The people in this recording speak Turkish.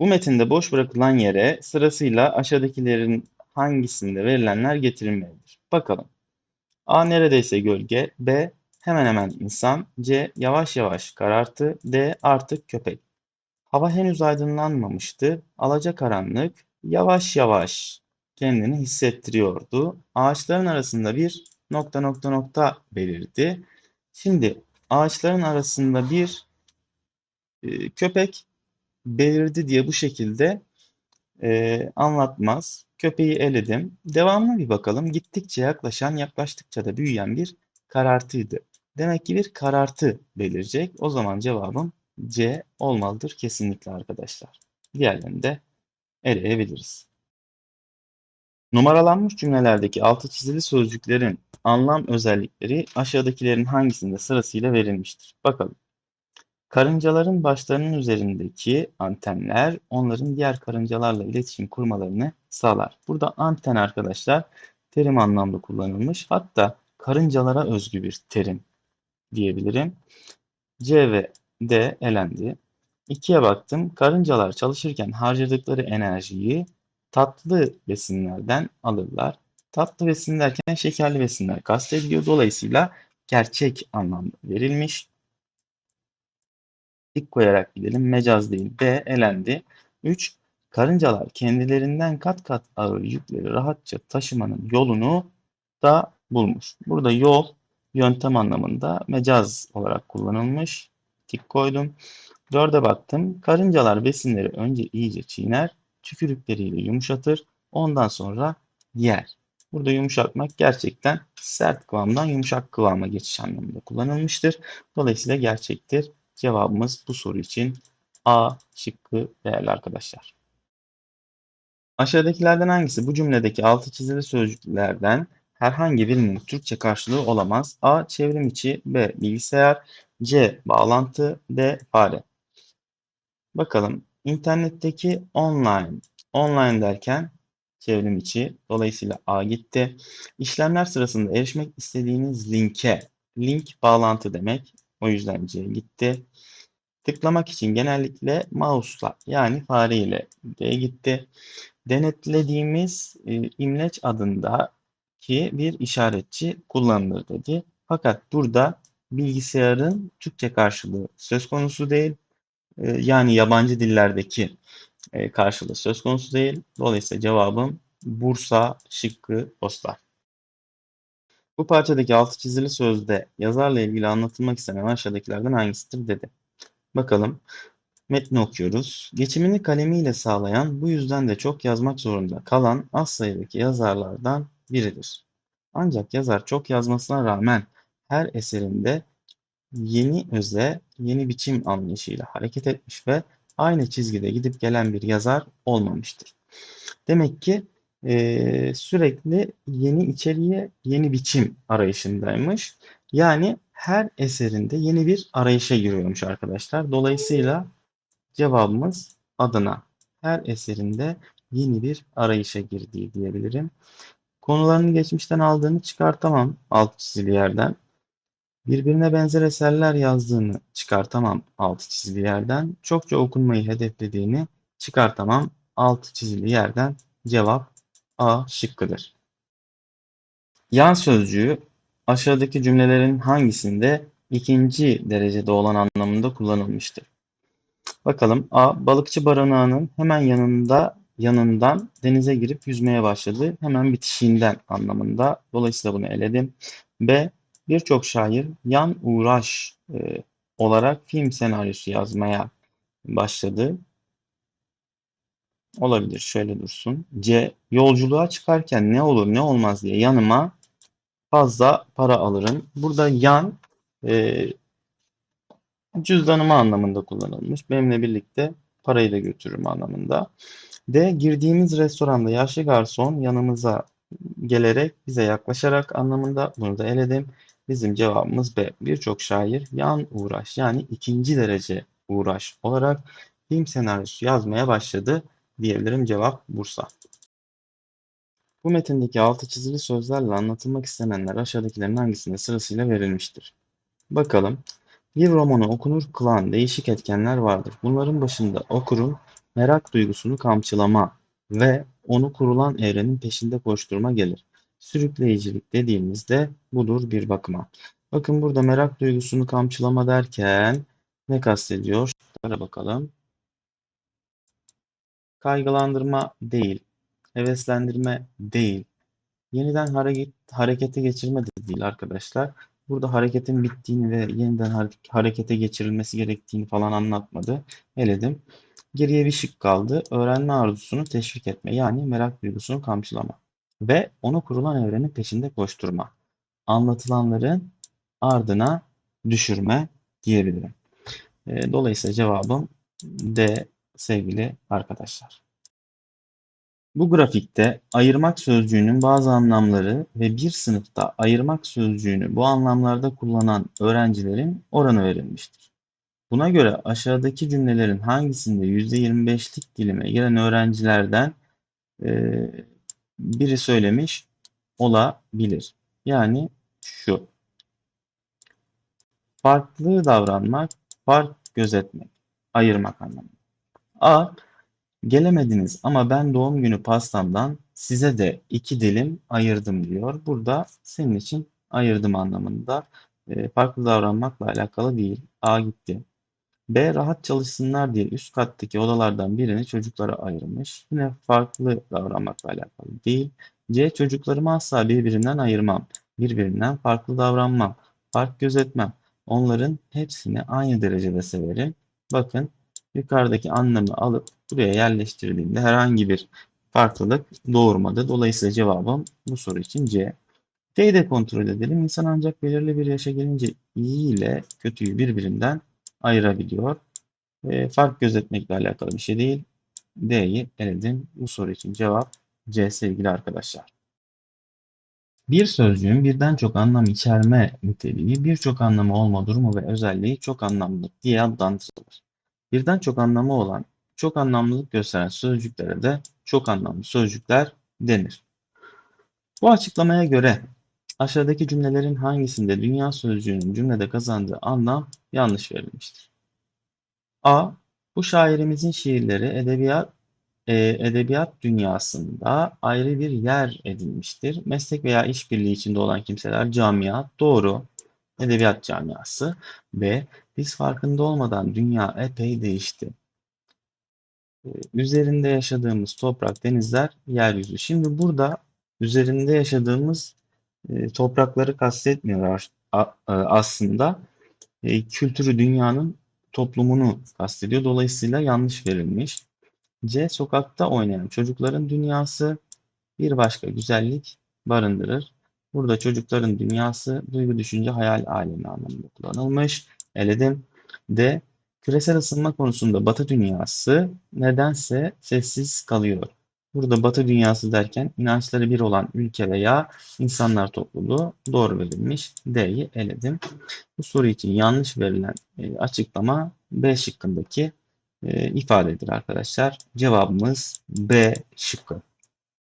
Bu metinde boş bırakılan yere sırasıyla aşağıdakilerin hangisinde verilenler getirilmelidir? Bakalım. A neredeyse gölge, B hemen hemen insan, C yavaş yavaş karartı, D artık köpek. Hava henüz aydınlanmamıştı. Alacakaranlık yavaş yavaş kendini hissettiriyordu. Ağaçların arasında bir nokta nokta nokta belirdi. Şimdi ağaçların arasında bir e, köpek belirdi diye bu şekilde e, anlatmaz. Köpeği eledim. Devamlı bir bakalım. Gittikçe yaklaşan, yaklaştıkça da büyüyen bir karartıydı. Demek ki bir karartı belirecek. O zaman cevabım C olmalıdır kesinlikle arkadaşlar. Diğerlerini de eleyebiliriz. Numaralanmış cümlelerdeki altı çizili sözcüklerin anlam özellikleri aşağıdakilerin hangisinde sırasıyla verilmiştir? Bakalım. Karıncaların başlarının üzerindeki antenler onların diğer karıncalarla iletişim kurmalarını sağlar. Burada anten arkadaşlar terim anlamda kullanılmış. Hatta karıncalara özgü bir terim diyebilirim. C ve D elendi. 2'ye baktım. Karıncalar çalışırken harcadıkları enerjiyi tatlı besinlerden alırlar. Tatlı besin derken şekerli besinler kastediliyor. Dolayısıyla gerçek anlamda verilmiş. Tik koyarak gidelim. Mecaz değil. B elendi. 3. Karıncalar kendilerinden kat kat ağır yükleri rahatça taşımanın yolunu da bulmuş. Burada yol yöntem anlamında mecaz olarak kullanılmış. Tik koydum. Dörde baktım. Karıncalar besinleri önce iyice çiğner, tükürükleriyle yumuşatır, ondan sonra yer. Burada yumuşatmak gerçekten sert kıvamdan yumuşak kıvama geçiş anlamında kullanılmıştır. Dolayısıyla gerçektir. Cevabımız bu soru için A şıkkı değerli arkadaşlar. Aşağıdakilerden hangisi bu cümledeki altı çizili sözcüklerden herhangi birinin Türkçe karşılığı olamaz? A. Çevrim içi B. Bilgisayar C. Bağlantı D. Fare Bakalım internetteki online. Online derken çevrim içi. Dolayısıyla A gitti. İşlemler sırasında erişmek istediğiniz linke. Link bağlantı demek. O yüzden C gitti. Tıklamak için genellikle mouse'la yani fare ile D gitti. Denetlediğimiz e, imleç adındaki bir işaretçi kullanılır dedi. Fakat burada bilgisayarın Türkçe karşılığı söz konusu değil. E, yani yabancı dillerdeki e, karşılığı söz konusu değil. Dolayısıyla cevabım Bursa şıkkı dostlar. Bu parçadaki altı çizili sözde yazarla ilgili anlatılmak istenen aşağıdakilerden hangisidir dedi. Bakalım. Metni okuyoruz. Geçimini kalemiyle sağlayan, bu yüzden de çok yazmak zorunda kalan az sayıdaki yazarlardan biridir. Ancak yazar çok yazmasına rağmen her eserinde yeni öze, yeni biçim anlayışıyla hareket etmiş ve aynı çizgide gidip gelen bir yazar olmamıştır. Demek ki e, sürekli yeni içeriğe, yeni biçim arayışındaymış. Yani her eserinde yeni bir arayışa giriyormuş arkadaşlar. Dolayısıyla cevabımız adına her eserinde yeni bir arayışa girdiği diyebilirim. Konularını geçmişten aldığını çıkartamam alt çizili yerden. Birbirine benzer eserler yazdığını çıkartamam alt çizili yerden. Çokça okunmayı hedeflediğini çıkartamam alt çizili yerden. Cevap A şıkkıdır. Yan sözcüğü aşağıdaki cümlelerin hangisinde ikinci derecede olan anlamında kullanılmıştır? Bakalım A. Balıkçı barınağının hemen yanında yanından denize girip yüzmeye başladı. Hemen bitişiğinden anlamında. Dolayısıyla bunu eledim. B. Birçok şair yan uğraş e, olarak film senaryosu yazmaya başladı. Olabilir. Şöyle dursun. C. Yolculuğa çıkarken ne olur ne olmaz diye yanıma fazla para alırım. Burada yan e, cüzdanıma anlamında kullanılmış. Benimle birlikte parayı da götürürüm anlamında. D. Girdiğimiz restoranda yaşlı garson yanımıza gelerek bize yaklaşarak anlamında bunu da eledim. Bizim cevabımız B. Birçok şair yan uğraş yani ikinci derece uğraş olarak film senaryosu yazmaya başladı diyebilirim. Cevap Bursa. Bu metindeki altı çizili sözlerle anlatılmak istenenler aşağıdakilerin hangisinde sırasıyla verilmiştir? Bakalım. Bir romanı okunur kılan değişik etkenler vardır. Bunların başında okurun merak duygusunu kamçılama ve onu kurulan evrenin peşinde koşturma gelir. Sürükleyicilik dediğimizde budur bir bakıma. Bakın burada merak duygusunu kamçılama derken ne kastediyor? Şöyle bakalım. Kaygılandırma değil, heveslendirme değil, yeniden hareket, harekete geçirme de değil arkadaşlar. Burada hareketin bittiğini ve yeniden hare- harekete geçirilmesi gerektiğini falan anlatmadı. Eledim. Geriye bir şık kaldı. Öğrenme arzusunu teşvik etme yani merak duygusunu kamçılama ve onu kurulan evrenin peşinde koşturma. Anlatılanların ardına düşürme diyebilirim. E, Dolayısıyla cevabım D sevgili arkadaşlar. Bu grafikte ayırmak sözcüğünün bazı anlamları ve bir sınıfta ayırmak sözcüğünü bu anlamlarda kullanan öğrencilerin oranı verilmiştir. Buna göre aşağıdaki cümlelerin hangisinde %25'lik dilime giren öğrencilerden e, biri söylemiş olabilir? Yani şu. Farklı davranmak, fark gözetmek, ayırmak anlamında. A. Gelemediniz ama ben doğum günü pastamdan size de iki dilim ayırdım diyor. Burada senin için ayırdım anlamında. E, farklı davranmakla alakalı değil. A gitti. B rahat çalışsınlar diye üst kattaki odalardan birini çocuklara ayırmış. Yine farklı davranmakla alakalı değil. C çocuklarımı asla birbirinden ayırmam. Birbirinden farklı davranmam. Fark gözetmem. Onların hepsini aynı derecede severim. Bakın yukarıdaki anlamı alıp buraya yerleştirdiğimde herhangi bir farklılık doğurmadı. Dolayısıyla cevabım bu soru için C. D'yi de kontrol edelim. İnsan ancak belirli bir yaşa gelince iyi ile kötüyü birbirinden ayırabiliyor. E, fark gözetmekle alakalı bir şey değil. D'yi eledim. Bu soru için cevap C sevgili arkadaşlar. Bir sözcüğün birden çok anlam içerme niteliği, birçok anlamı olma durumu ve özelliği çok anlamlılık diye adlandırılır. Birden çok anlamı olan, çok anlamlılık gösteren sözcüklere de çok anlamlı sözcükler denir. Bu açıklamaya göre aşağıdaki cümlelerin hangisinde dünya sözcüğünün cümlede kazandığı anlam yanlış verilmiştir? A. Bu şairimizin şiirleri edebiyat e, edebiyat dünyasında ayrı bir yer edinmiştir. Meslek veya işbirliği içinde olan kimseler camia doğru. Edebiyat camiası. B. Biz farkında olmadan dünya epey değişti. E, üzerinde yaşadığımız toprak, denizler, yeryüzü. Şimdi burada üzerinde yaşadığımız e, toprakları kastetmiyor a- aslında. E, kültürü, dünyanın toplumunu kastediyor. Dolayısıyla yanlış verilmiş. C. Sokakta oynayan çocukların dünyası bir başka güzellik barındırır. Burada çocukların dünyası duygu, düşünce, hayal alemi anlamında kullanılmış. Eledim. D. Küresel ısınma konusunda Batı dünyası nedense sessiz kalıyor. Burada Batı dünyası derken inançları bir olan ülke veya insanlar topluluğu doğru verilmiş. D'yi eledim. Bu soru için yanlış verilen e, açıklama B şıkkındaki e, ifadedir arkadaşlar. Cevabımız B şıkkı.